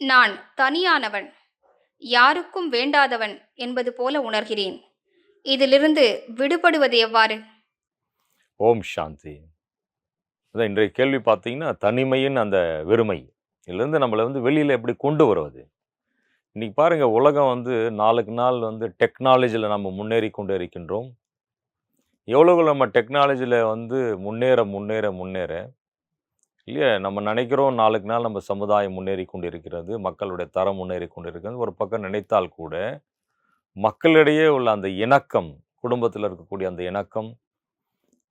நான் தனியானவன் யாருக்கும் வேண்டாதவன் என்பது போல உணர்கிறேன். இதிலிருந்து விடுபடுவது எவ்வாறு? ஓம் சாந்தி. அதான் இன்றைய கேள்வி பார்த்தீங்கன்னா தனிமையின் அந்த வெறுமை. இதுலேருந்து நம்மளை வந்து வெளியில் எப்படி கொண்டு வருவது? இன்றைக்கி பாருங்கள் உலகம் வந்து நாளுக்கு நாள் வந்து டெக்னாலஜியில் நம்ம முன்னேறி கொண்டு இருக்கின்றோம். எவ்வளோ நம்ம டெக்னாலஜியில் வந்து முன்னேற முன்னேற முன்னேற இல்லையா? நம்ம நினைக்கிறோம் நாளுக்கு நாள் நம்ம சமுதாயம் முன்னேறி கொண்டிருக்கிறது மக்களுடைய தரம் முன்னேறி கொண்டு இருக்கிறது ஒரு பக்கம் நினைத்தால் கூட மக்களிடையே உள்ள அந்த இணக்கம் குடும்பத்தில் இருக்கக்கூடிய அந்த இணக்கம்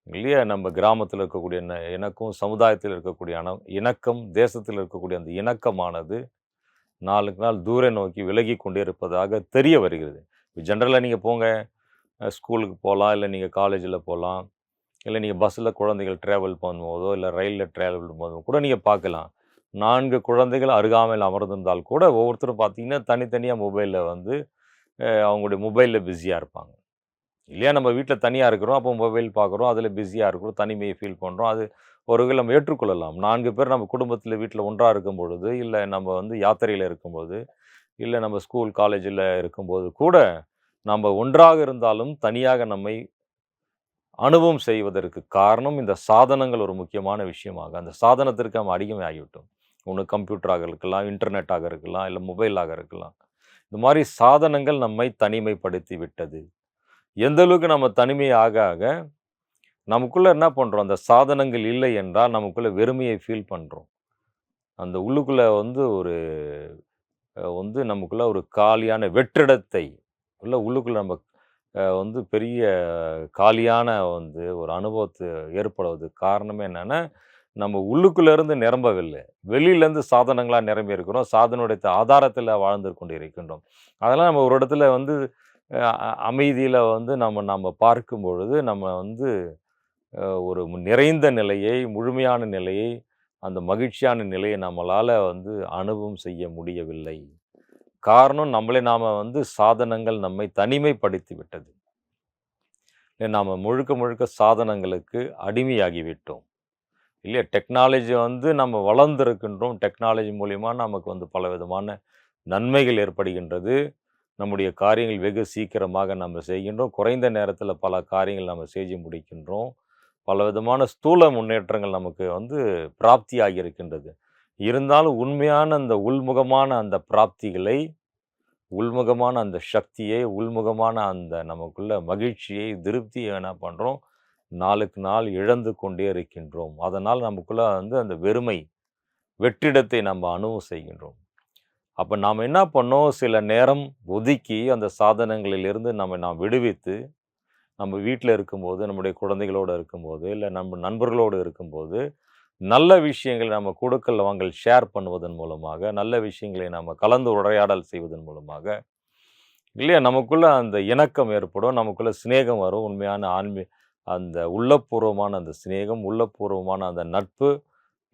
இல்லையா? நம்ம கிராமத்தில் இருக்கக்கூடிய ந- இணக்கம் சமுதாயத்தில் இருக்கக்கூடிய அண இணக்கம் தேசத்தில் இருக்கக்கூடிய அந்த இணக்கமானது நாளுக்கு நாள் தூர நோக்கி விலகி கொண்டே இருப்பதாக தெரிய வருகிறது. ஜென்ரலாக நீங்கள் போங்க. ஸ்கூலுக்கு போகலாம் இல்லை நீங்கள் காலேஜில் போகலாம் இல்லை நீங்கள் பஸ்ஸில் குழந்தைகள் ட்ராவல் பண்ணும்போதோ இல்லை ரயிலில் ட்ராவல் பண்ணும்போதோ கூட நீங்கள் பார்க்கலாம். நான்கு குழந்தைகள் அருகாமையில் அமர்ந்திருந்தால் கூட ஒவ்வொருத்தரும் பார்த்தீங்கன்னா தனித்தனியாக மொபைலில் வந்து அவங்களுடைய மொபைலில் பிஸியாக இருப்பாங்க. இல்லையா? நம்ம வீட்டில் தனியாக இருக்கிறோம் அப்போ மொபைல் பார்க்குறோம் அதில் பிஸியாக இருக்கிறோம் தனிமையை ஃபீல் பண்ணுறோம் அது ஒரு வகையில் நம்ம ஏற்றுக்கொள்ளலாம். நான்கு பேர் நம்ம குடும்பத்தில் வீட்டில் ஒன்றாக இருக்கும் பொழுது இல்லை நம்ம வந்து யாத்திரையில் இருக்கும்போது இல்லை நம்ம ஸ்கூல் காலேஜில் இருக்கும்போது கூட நம்ம ஒன்றாக இருந்தாலும் தனியாக நம்மை அனுபவம் செய்வதற்கு காரணம் இந்த சாதனங்கள் ஒரு முக்கியமான விஷயமாக. அந்த சாதனத்திற்கு நம்ம அடிமை ஆகிவிட்டோம் ஒன்று கம்ப்யூட்டராக இருக்கலாம் இன்டர்நெட்டாக இருக்கலாம் இல்லை மொபைலாக இருக்கலாம். இந்த மாதிரி சாதனங்கள் நம்மை தனிமைப்படுத்தி விட்டது. எந்த அளவுக்கு நம்ம தனிமை ஆக ஆக நமக்குள்ளே என்ன பண்ணுறோம் அந்த சாதனங்கள் இல்லை என்றால் நமக்குள்ளே வெறுமையை ஃபீல் பண்ணுறோம் அந்த உள்ளுக்குள்ளே வந்து ஒரு வந்து நமக்குள்ளே ஒரு காலியான வெற்றிடத்தை உள்ள உள்ளுக்குள்ளே நம்ம வந்து பெரிய காலியான வந்து ஒரு அனுபவத்தை ஏற்படுவதுக்கு காரணமே என்னென்னா நம்ம உள்ளுக்குள்ளேருந்து நிரம்பவில்லை. வெளியிலேருந்து சாதனங்களாக நிரம்பி இருக்கிறோம் சாதனுடைய ஆதாரத்தில் வாழ்ந்து கொண்டு இருக்கின்றோம் அதெல்லாம் நம்ம ஒரு இடத்துல வந்து அமைதியில் வந்து நம்ம நம்ம பார்க்கும் பொழுது நம்ம வந்து ஒரு நிறைந்த நிலையை முழுமையான நிலையை அந்த மகிழ்ச்சியான நிலையை நம்மளால் வந்து அனுபவம் செய்ய முடியவில்லை. காரணம் நம்மளே நாம் வந்து சாதனங்கள் நம்மை தனிமைப்படுத்தி விட்டது. நாம் முழுக்க முழுக்க சாதனங்களுக்கு அடிமையாகிவிட்டோம் இல்லையா டெக்னாலஜி வந்து நம்ம வளர்ந்துருக்கின்றோம். டெக்னாலஜி மூலிமா நமக்கு வந்து பல விதமான நன்மைகள் ஏற்படுகின்றது. நம்முடைய காரியங்கள் வெகு சீக்கிரமாக நம்ம செய்கின்றோம். குறைந்த நேரத்தில் பல காரியங்கள் நம்ம செய்து முடிக்கின்றோம். பல விதமான ஸ்தூல முன்னேற்றங்கள் நமக்கு வந்து பிராப்தியாகி இருக்கின்றது. இருந்தாலும் உண்மையான அந்த உள்முகமான அந்த பிராப்திகளை உள்முகமான அந்த சக்தியை உள்முகமான அந்த நமக்குள்ள மகிழ்ச்சியை திருப்தியை என்ன பண்ணுறோம் நாளுக்கு நாள் இழந்து கொண்டே இருக்கின்றோம். அதனால் நமக்குள்ள வந்து அந்த வெறுமை வெற்றிடத்தை நம்ம அனுபவம் செய்கின்றோம். அப்போ நாம் என்ன பண்ணோம்? சில நேரம் ஒதுக்கி அந்த சாதனங்களிலிருந்து நம்ம நாம் விடுவித்து நம்ம வீட்டில் இருக்கும்போது நம்முடைய குழந்தைகளோடு இருக்கும்போது இல்லை நம்ம நண்பர்களோடு இருக்கும்போது நல்ல விஷயங்களை நம்ம கொடுக்கல் வாங்கல் ஷேர் பண்ணுவதன் மூலமாக நல்ல விஷயங்களை நம்ம கலந்து உரையாடல் செய்வதன் மூலமாக இல்லையா? நமக்குள்ள அந்த இணக்கம் ஏற்படும் நமக்குள்ள சிநேகம் வரும். உண்மையான ஆன்மீ அந்த உள்ளபூர்வமான அந்த சிநேகம் உள்ளபூர்வமான அந்த நட்பு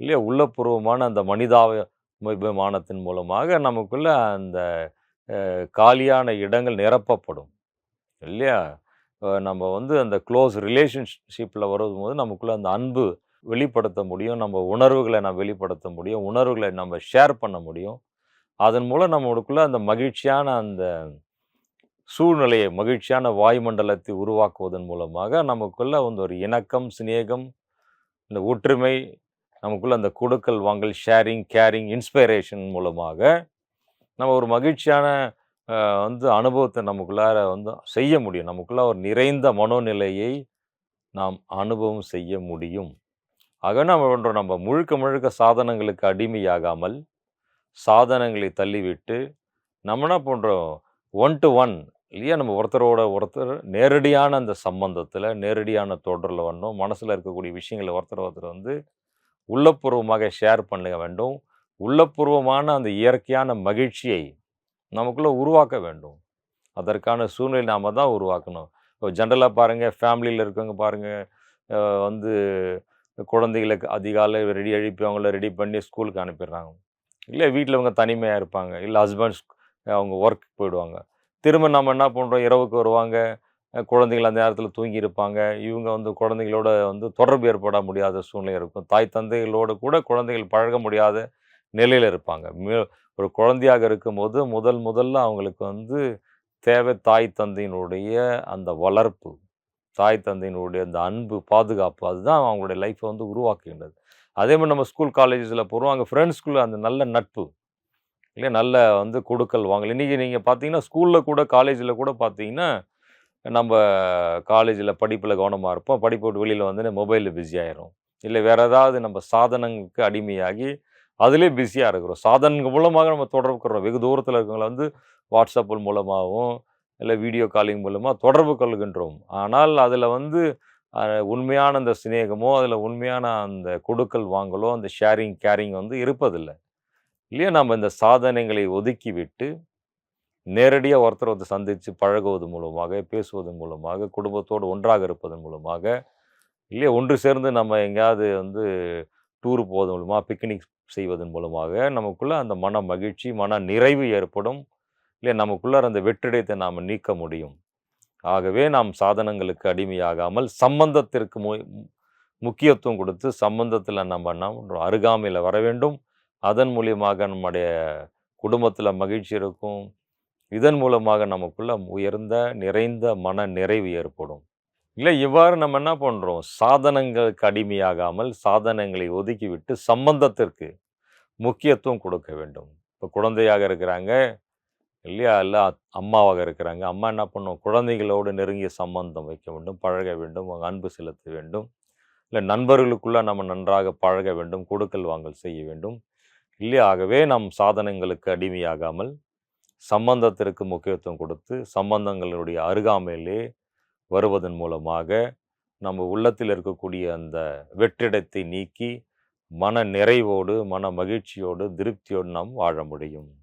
இல்லையா? உள்ளபூர்வமான அந்த மனிதாபிமானத்தின் மூலமாக நமக்குள்ள அந்த காலியான இடங்கள் நிரப்பப்படும் இல்லையா? நம்ம வந்து அந்த க்ளோஸ் ரிலேஷன்ஷிப்பில் வரும்போது நமக்குள்ள அந்த அன்பு வெளிப்படுத்த முடியும் நம்ம உணர்வுகளை நம்ம வெளிப்படுத்த முடியும் உணர்வுகளை நம்ம ஷேர் பண்ண முடியும். அதன் மூலம் நம்மளுக்குள்ள அந்த மகிழ்ச்சியான அந்த சூழ்நிலையை மகிழ்ச்சியான வாயுமண்டலத்தை உருவாக்குவதன் மூலமாக நமக்குள்ள வந்து ஒரு இணக்கம் சிநேகம் இந்த ஒற்றுமை நமக்குள்ள அந்த கொடுக்கல் வாங்கல் ஷேரிங் கேரிங் இன்ஸ்பைரேஷன் மூலமாக நம்ம ஒரு மகிழ்ச்சியான வந்து அனுபவத்தை நமக்குள்ளார வந்து செய்ய முடியும். நமக்குள்ள ஒரு நிறைந்த மனோநிலையை நாம் அனுபவம் செய்ய முடியும். ஆக நம்ம பண்ணுறோம் நம்ம முழுக்க முழுக்க சாதனங்களுக்கு அடிமையாகாமல் சாதனங்களை தள்ளிவிட்டு நம்ம என்ன பண்ணுறோம் ஒன் டு ஒன் இல்லையா? நம்ம ஒருத்தரோட ஒருத்தர் நேரடியான அந்த சம்பந்தத்தில் நேரடியான தொடரில் வரணும் மனசில் இருக்கக்கூடிய விஷயங்களை ஒருத்தர் ஒருத்தர் வந்து உள்ளபூர்வமாக ஷேர் பண்ண வேண்டும். உள்ளபூர்வமான அந்த இயற்கையான மகிழ்ச்சியை நமக்குள்ளே உருவாக்க வேண்டும். அதற்கான சூழ்நிலை நாம் தான் உருவாக்கணும். இப்போ ஜென்ரலாக பாருங்கள் ஃபேமிலியில் இருக்கவங்க பாருங்கள் வந்து குழந்தைகளுக்கு அதிகாலை ரெடி எழுப்பி அவங்கள ரெடி பண்ணி ஸ்கூலுக்கு அனுப்பிடுறாங்க. இல்லை வீட்டில் அவங்க தனிமையாக இருப்பாங்க. இல்லை ஹஸ்பண்ட்ஸ் அவங்க ஒர்க் போயிடுவாங்க. திரும்ப நம்ம என்ன பண்ணுறோம் இரவுக்கு வருவாங்க. குழந்தைகள் அந்த நேரத்தில் தூங்கி இருப்பாங்க. இவங்க வந்து குழந்தைகளோட வந்து தொடர்பு ஏற்பட முடியாத சூழ்நிலை இருக்கும். தாய் தந்தைகளோடு கூட குழந்தைகள் பழக முடியாத நிலையில் இருப்பாங்க. ஒரு குழந்தையாக இருக்கும்போது முதல் முதல்ல அவங்களுக்கு வந்து தேவை தாய் தந்தையினுடைய அந்த வளர்ப்பு. தாய் தந்தையினுடைய அந்த அன்பு, பாதுகாப்பு அதுதான் அவங்களுடைய லைஃப்பை வந்து உருவாக்குகின்றது. அதே மாதிரி நம்ம ஸ்கூல், காலேஜஸில் போகிறோம் அங்கே ஃப்ரெண்ட்ஸ்குள்ளே அந்த நல்ல நட்பு. இல்லையா? நல்ல வந்து கொடுக்கல் வாங்கல். இன்னைக்கு நீங்கள் பார்த்தீங்கன்னா, ஸ்கூலில் கூட, காலேஜில் கூட பார்த்தீங்கன்னா, நம்ம காலேஜில் படிப்பில் கவனமாக இருப்போம். படிப்பு விட்டு வெளியில வந்தோனே பிஸி ஆயிரும் இல்லை வேறு ஏதாவது நம்ம சாதனங்களுக்கு அடிமையாகி, அதிலே பிஸியாக இருக்கிறோம். சாதனங்கள் மூலமாக நம்ம தொடர்புக்கிறோம் வெகு தூரத்தில் இருக்கிறவங்கள வந்து வாட்ஸ்அப் மூலமாகவும் இல்லை வீடியோ காலிங் மூலமாக தொடர்பு கொள்கின்றோம். ஆனால் அதில் வந்து உண்மையான அந்த சிநேகமோ, அதில் உண்மையான அந்த கொடுக்கல் வாங்கலோ, அந்த ஷேரிங், கேரிங் வந்து இருப்பதில்லை இல்லையா? நம்ம இந்த சாதனைகளை ஒதுக்கிவிட்டு, நேரடியாக ஒருத்தர் ஒருத்தர் சந்தித்து பழகுவது மூலமாக, பேசுவதன் மூலமாக, குடும்பத்தோடு ஒன்றாக இருப்பதன் மூலமாக, இல்லையா? ஒன்று சேர்ந்து நம்ம எங்கேயாவது வந்து டூர் போவதன் மூலமாக பிக்னிக் செய்வதன் மூலமாக, நமக்குள்ளே அந்த மன மகிழ்ச்சி, மன நிறைவு ஏற்படும். இல்லை நமக்குள்ளார அந்த வெற்றிடத்தை நாம் நீக்க முடியும். ஆகவே நாம் சாதனங்களுக்கு அடிமையாகாமல், சம்பந்தத்திற்கு மு முக்கியத்துவம் கொடுத்து, சம்பந்தத்தில் நம்ம என்ன அருகாமையில் வர வேண்டும். அதன் மூலியமாக நம்முடைய குடும்பத்தில் மகிழ்ச்சி இருக்கும். இதன் மூலமாக நமக்குள்ள உயர்ந்த, நிறைந்த மன நிறைவு ஏற்படும். இல்லை இவ்வாறு நம்ம என்ன பண்ணுறோம் சாதனங்களுக்கு அடிமையாகாமல், சாதனங்களை ஒதுக்கிவிட்டு, சம்பந்தத்திற்கு முக்கியத்துவம் கொடுக்க வேண்டும். இப்போ குழந்தையாக இருக்கிறாங்க, இல்லையா? எல்லாம் அம்மாவாக இருக்கிறாங்க. அம்மா என்ன பண்ணும் குழந்தைகளோடு நெருங்கிய சம்பந்தம் வைக்க வேண்டும், பழக வேண்டும், அன்பு செலுத்த வேண்டும். இல்லை நண்பர்களுக்குள்ளே நம்ம நன்றாக பழக வேண்டும், கொடுக்கல் வாங்கல் செய்ய வேண்டும். இல்லையா? ஆகவே நாம் சாதனங்களுக்கு அடிமையாகாமல், சம்பந்தத்திற்கு முக்கியத்துவம் கொடுத்து, சம்பந்தங்களுடைய அருகாமையிலே வருவதன் மூலமாக, நம்ம உள்ளத்தில் இருக்கக்கூடிய அந்த வெற்றிடத்தை நீக்கி, மன நிறைவோடு, மன மகிழ்ச்சியோடு, திருப்தியோடு நாம் வாழ முடியும்.